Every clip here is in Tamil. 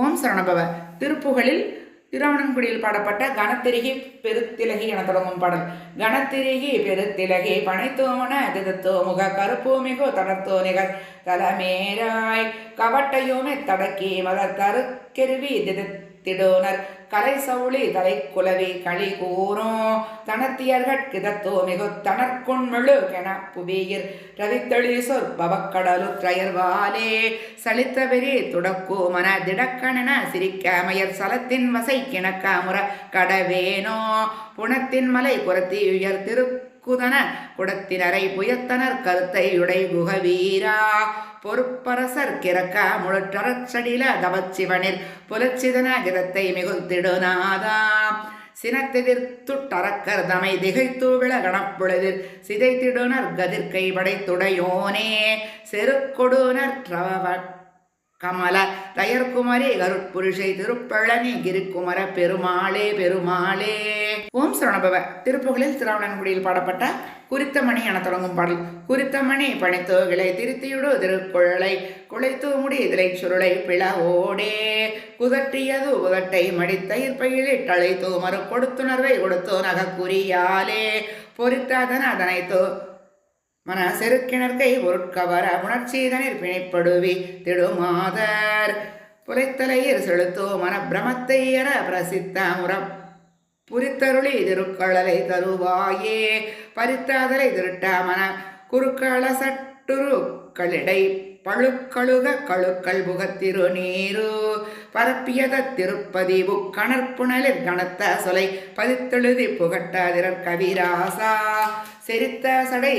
ஓம் சரணபவ. திருப்புகழில் திருவணன்குடியில் பாடப்பட்ட கணத்திருகி பெருத்திலகி என தொடங்கும் பாடல். கணத்திருகி பெருத்திலகி பனைத்தோமன திதத்தோ முக கருப்பு மிகு தளர்த்தோ நிகர். தலமேராய் கவட்டையோமே தடக்கி மலர் தருக்கெருவி திடத்திடோனர் கலை சவுளி தலை குலவி களி கூறும். தனத்தியர்கட்கிதத்தோ மிகு தனற்குண்மெழு கென புவியிர். ரவித்தளி சொற் சலித்த பெரி துடக்கோ மன திடக்கணன சிரிக்காமயர் சலத்தின் வசை கிணக்காமுற கடவேனோ. புணத்தின் மலை குரத்தி உயர் திரு குதன குடத்தினரை புயத்தனர் கருத்தை உடை குகவீரா. பொறுப்பரசர் கிறக்க முழற்றரச்சடில தவச்சிவனில் புலச்சிதன கிரத்தை மிகுத்திடுநாதா சினத்தெதிர்த்துட்டரக்கர் தமை திகைத்து விளகணப்பொழுதில் சிதைத்திடுனர் கதிர்கை படைத்துடையோனே. செருக்கொடுனர் கமல தயர்குமரி கருட்புருஷை திருப்பழனி கிரிக்குமர பெருமாளே பெருமாளே. ஓம் சரணபவ. திருப்புகளில் திருவண்ணன்குடியில் பாடப்பட்ட குறித்தமணி என தொடங்கும் பாடல். குறித்தமணி பணித்தோகிளை திருத்தியுடு திருக்குழலை குளைத்து முடி இதிலை சுருளை பிளவோடே. குதட்டியது உதட்டை மடித்தயிர் பயிலிட்டளை மறு கொடுத்துணர்வை கொடுத்தோ நகக்குரியாலே. பொறித்தாதன அதனைத்தோ மன செருக்கிணர்கை பொருட்கவர உணர்ச்சிதனில் பிணைப்படுவி திடுமாதர். புலைத்தலையில் செலுத்தோ மனப்பிரமத்தை என பிரசித்த முற புரித்தருளி திருக்கழலை தருவாயே. பரித்தாதலை திருட்ட மன குறுக்கள சட்டுருக்களிடை பழுக்கழுக கழுக்கள் புகத்திரு நீரு. பரப்பியத திருப்பதி புக்கணற்புணலில் கனத்த சொலை பதித்தெழுதி புகட்டாதிரர் கவிராசா. செரித்த சடை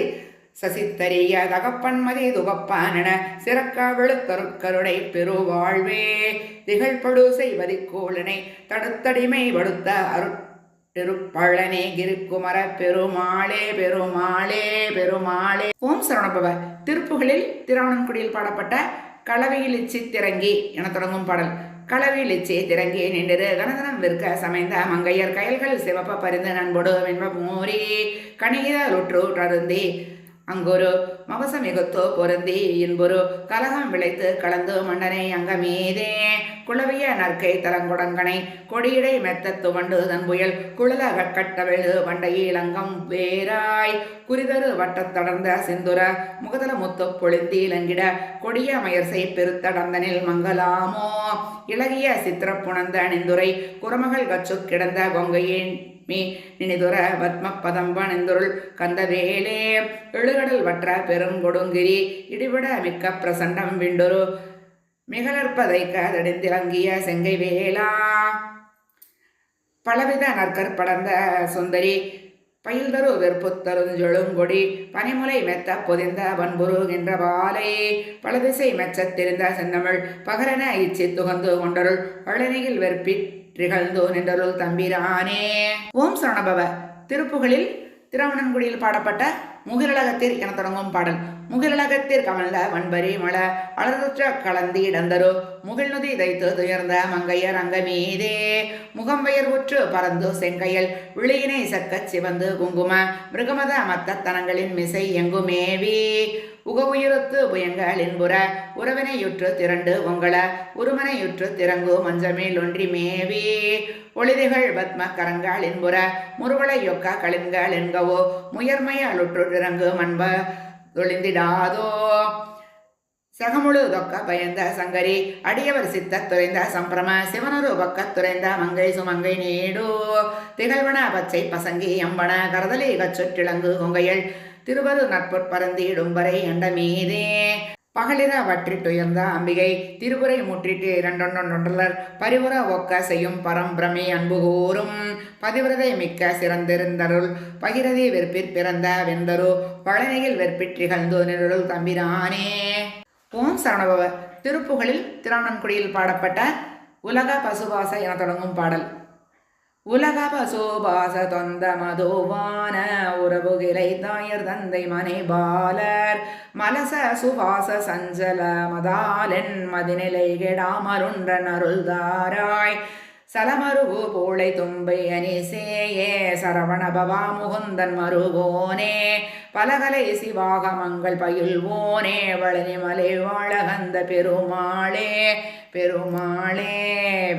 சசித்தரிய தகப்பன்மதி துகப்பானென சிறக்காவிழுத்தருட்கருடை பெருவாழ்வே. திகழ்படு செய்வதி கோளனை தடுத்தடிமை வடுத்த அருட்பழனே கிரிக்குமர பெருமாளே பெருமாளே பெருமாளே. ஓம் சரவணபவ திருப்புகளில் திருவண்ணன்குடியில் பாடப்பட்ட களவையில் இச்சி திறங்கி என தொடங்கும் பாடல். களவியில் இச்சே திறங்கி நின்று கனதனம் விற்க சமைந்த மங்கையர் கயல்கள் சிவப்ப பரிந்து நண்பொடு வெண்ப மூரி கணிதலுற்று அருந்தி அங்கொரு மகசமிகுத்தோ பொருந்தி இன்பொரு கலகம் விளைத்து கலந்து மன்னனை அங்கமீதே. குளவிய நற்கை தலங்குடங்கனை கொடியிடை மெத்த துவண்டு தன் புயல் குழல கட்டவெழு வண்டையில் அங்கம் வேராய் குறிதரு வட்டத்தடர்ந்த சிந்துர முகதல முத்து பொழிந்தி இலங்கிட கொடிய மயர்சை பெருத்தடந்தனில் மங்களாமோ இளகிய சித்திர புணந்த அணிந்துரை குரமகள் கச்சு கிடந்த கொங்கையின் மீ நினிதுர பத்மபதம்பனெந்துருள் கந்தவேலே. எழுகடல் வற்ற பெருங்கொடுங்கிரி இடிவிட மிக்க பிரசண்டம் விண்டுரு. மிகலற்பதை கதடிந்திலங்கிய செங்கை வேளா பலவித நற்கற்படந்த சுந்தரி. பயில்தரு வெறுப்புத்தருஞ்சொழுங்கொடி பனிமுலை மெத்த பொதிந்த வன்புருகின்ற பாலை பலதிசை மெச்சத் தெரிந்த செந்தமிழ். பகரன இச்சி துகந்து கொண்டருள். அழனியில் வெறுப்பிற் திகழ்ந்தோ நின்றருள் தம்பிரானே. ஓம் சரணபவ. திருப்புகளில் திருவண்ணன்குடியில் பாடப்பட்ட முகிலகத்திர் என தொடங்கும் பாடல். முகிலகத்திர் கமல்ல வன்பரி மல அலர்துற்ற கலந்தி இடந்தரோ முகில்நுதி தைத்து துயர்ந்த மங்கையர் அங்கமீதே. முகம் முகம்பெயர் உற்று பறந்து செங்கையல் விழியினை சக்கச் சிவந்து குங்கும மிருகமத மத்த தனங்களின் மிசை எங்குமேவி. உகவுயிரத்து புயங்கள் என்புற உறவினையுற்று திரண்டு உங்கள உருமனையுற்று திறங்கு மஞ்சமேல் ஒன்றி மேவி ஒளிதிகள் பத்ம கரங்கள் என்புற முருவளையொக்க களின்கள் என்கவோ முயர்மையாலுற்று திறங்கு மண்ப தொழிந்திடாதோ. சகமுழு தொக்க பயந்த சங்கரி அடியவர் சித்த துறைந்த சம்பிரம சிவனரு பக்க துறைந்த மங்கை சுமங்கை நீடு. திகழ்வன பச்சை பசங்கி அம்பன கரதலி கச்சுற்றிளங்கு கொங்கையள் திருவரு நட்புட்பரந்திடும் வரை எண்டமீதே பகலிர வற்றிட்டுயர்ந்த அம்பிகை திருவுரை முற்றிட்டு இரண்டொன்றொன்றலர் பரிவுர ஒக்க செய்யும் பரம்பிரமி அன்பு கூறும். பதிவிரதை மிக்க சிறந்திருந்தருள் பகிரதி வெற்பிற் பிறந்த வெந்தரு பழனியில் வெற்பிற்றிகழ்ந்து நிருள் தம்பிரானே. ஓம் சரணபவ. திருப்புகளில் திருவண்ணன்குடியில் பாடப்பட்ட உலக பசுவாச என தொடங்கும் பாடல். உலக பசோபாச தொந்த மதோவான உறவுகிலை தாயர் தந்தை மனை பாலர் மலச சுவாச சஞ்சல மதாலென் மதிநிலை கெடாமருண்டன் அருள்தாராய் சலமருகு போளை தும்பை அனிசேயே சரவண பவா முகுந்தன் மருகோனே. பலகலை சிவாகமங்கள் பயில்வோனே வளனிமலை வாழகந்த பெருமாளே பெருமாளே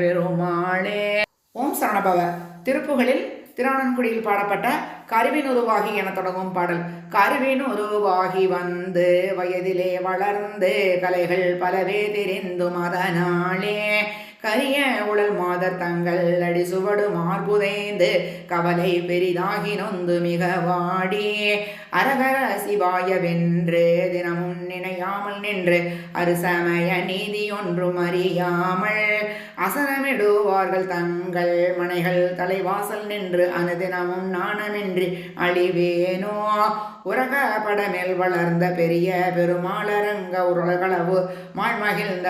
பெருமாளே. ஓம் சரணபவ. திருப்புகளில் திருவண்ணன்குடியில் பாடப்பட்ட கருவின் உருவாகி என தொடங்கும் பாடல். கருவின் உருவாகி வந்து வயதிலே வளர்ந்து கலைகள் பலவே தெரிந்தும் அதனாலே கரிய உடல் மாதர் தங்கள் அடி சுவடு மார்புதைந்து கவலை பெரிதாகி நொந்து மிக வாடி. அரகர சிவாய வென்று தினமும் நினையாமல் நின்று அருசமய நீதி ஒன்றும் அறியாமல் அசனமிடுவார்கள் தங்கள் மனைகள் தலைவாசல் நின்று அனுதினமும் நாணமின்றி அழிவேனோ. உலக படமேல் வளர்ந்த பெரிய பெருமாளரங்க உருளகளவு மாழ்மகிழ்ந்த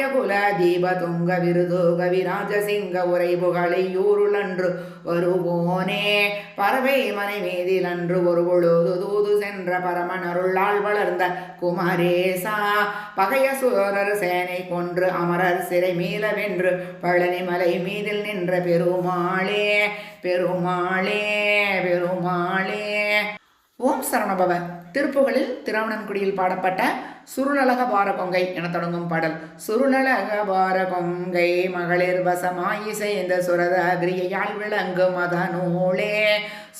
மருவோனே உபயகுல தீப துங்க விருது கவிராஜசிங்க உரை புகழை யூருளன்று வருவோனே. பறவை மனை மீதில் அன்று ஒரு பொழுது தூது சென்ற பரமன் அருளால் வளர்ந்த குமாரேசா. பகைய சுரர் சேனை கொன்று அமரர் சிறை மீளவென்று பழனிமலை மீதில் நின்ற பெருமாளே பெருமாளே பெருமாளே. ஓம் சரணபவ திருப்புகளில் திருவணன்குடியில் பாடப்பட்ட சுருளழக பாரகொங்கை என தொடங்கும் பாடல். சுருளழக பாரகொங்கை மகளிர் வசமாயி செய்த சுரத அக்ரியையால் விளங்கும் அதனூலே.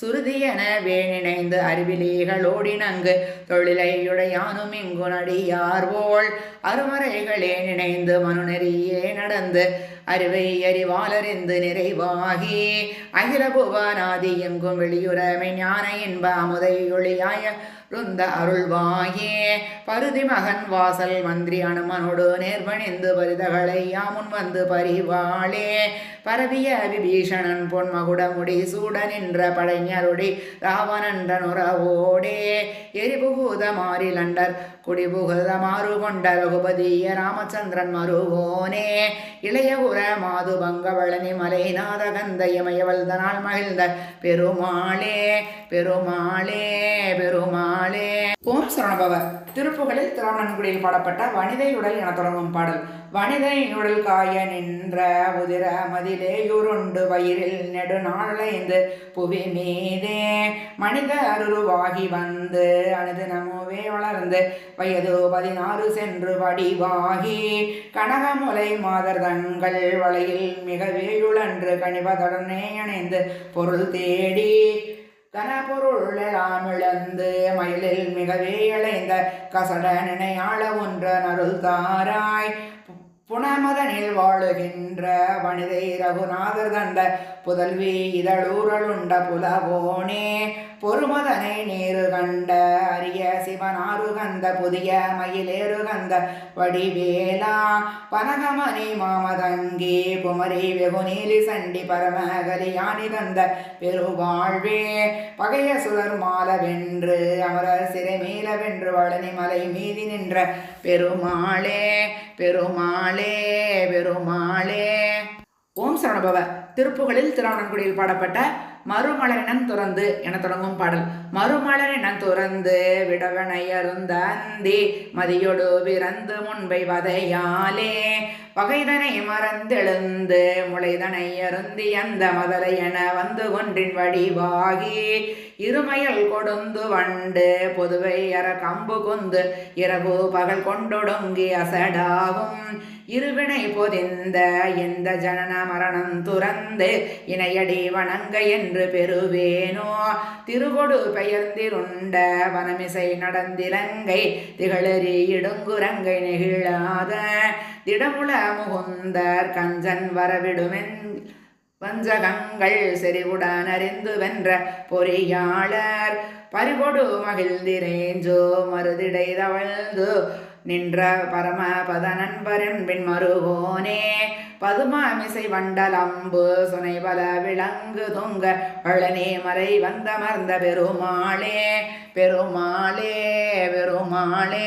சுருதியென வேணிணைந்து அறிவிலேகளோடி நங்கு தொழிலையுடையானும் இங்கு நடியார்வோள் அருமறைகளே நினைந்து மனுநெறியே நடந்து அறிவை அறிவாலறிந்து நிறைவாகி. அகில புவனாதி எங்கும் வெளியுறமை ஞான இன்ப அமுதை ஒளியாய ருந்த அருள்வாயே. பருதி அகன் வாசல் மந்திரி அனுமனோடு நேர்வணிந்து பரிதகளை யாமுன் வந்து பரிவாளே? பரவிய விபீஷணன் பொன்மகுடமுடி சூட நின்ற படைஞருடி ராவணன்ற நுறவோடே எரிபுகுத மாறிலண்டர் குடிபுகுத மாறு கொண்ட ரகுபதிய ராமச்சந்திரன் மருவோனே இளையபுர மாது பங்கவளனி மலைநாத கந்த இமயவல்தனால் மகிழ்ந்த பெருமாளே பெருமாளே பெருமாளே. ஓம் சரணபவ. திருப்புகளில் திருவண்ணன்குடியில் பாடப்பட்ட வனிதை உடல் என தொடங்கும் பாடல். வனிதையுடல் காய நின்ற உதிர மதிலேயுருண்டு வயிறில் நெடுநாளைந்து புவி மீதே. மனித அருவாகி வந்து அனுதினமுவே வளர்ந்து வயது பதினாறு சென்று வடிவாகி. கனகமுலை மாதர் தங்கள் வளையில் மிகவே வேயுளன்று கனிவதுடனே இணைந்து பொருள் தேடி. கனபொருளெல்லாம் இழந்து மயிலில் மிகவே இழைந்த கசட நினையாள ஒன்ற நருள் தாராய் புனமதனில் வாழுகின்ற வனிதை ரகுநாதர் தந்த புதல்வி இதழூரலுண்ட புலவோனே பொறுமதனை நேரு கண்ட அரிய சிவனாரு கந்த புதிய மயிலேறு கந்த வடிவேலா. பனகமணி மாமதங்கி குமரி வெகுநீலி சண்டி பரமகலியானி தந்த பெருவாழ்வே. பகைய சுடர் மாலவென்று அமரர் சிறை மீளவென்று வளனி மலை மீதி நின்ற பெருமாளே பெருமாளே பெருமாளே. ஓம் சரணபவ. திருப்புகளில் திருவண்ணன்குடியில் பாடப்பட்ட மறுமலரினன் துறந்து என தொடங்கும் பாடல். மறுமலரினன் துறந்து விடவனை அருந்த மதியொடு பிறந்து முன்பை வதையாலே பகைதனை மறந்தெழுந்து முளைதனை அருந்தி அந்த மதலை என வந்து ஒன்றின் வடிவாகி இருமையல் கொடுந்து வண்டு பொதுவை அற கம்பு கொந்து இரவு பகல் கொண்டொடுங்கி அசடாகும். இருவினை பொதிந்த எந்த ஜனன மரணம் துறந்து இணையடி வணங்க என்று பெறுவேனோ? திருகொடு பெயர்ந்திருண்ட வனமிசை நடந்திலங்கை திகழறி இடுங்குரங்கை நெகிழாத திடமுல முகுந்தர் கஞ்சன் வரவிடுமென் வஞ்சகங்கள் செறிவுடன் அறிந்து வென்ற பொறியாளர் பறிகொடு மகிழ்ந்திரேஞ்சோ மருதிடை தவழ்ந்து நின்ற பரம பத நண்பரென்பின் மருகோனே பதுமாமிசை வண்டலம்பு சுனை பல விளங்கு தொங்க பழனி மறை வந்தமர்ந்த பெருமாளே பெருமாளே பெருமாளே.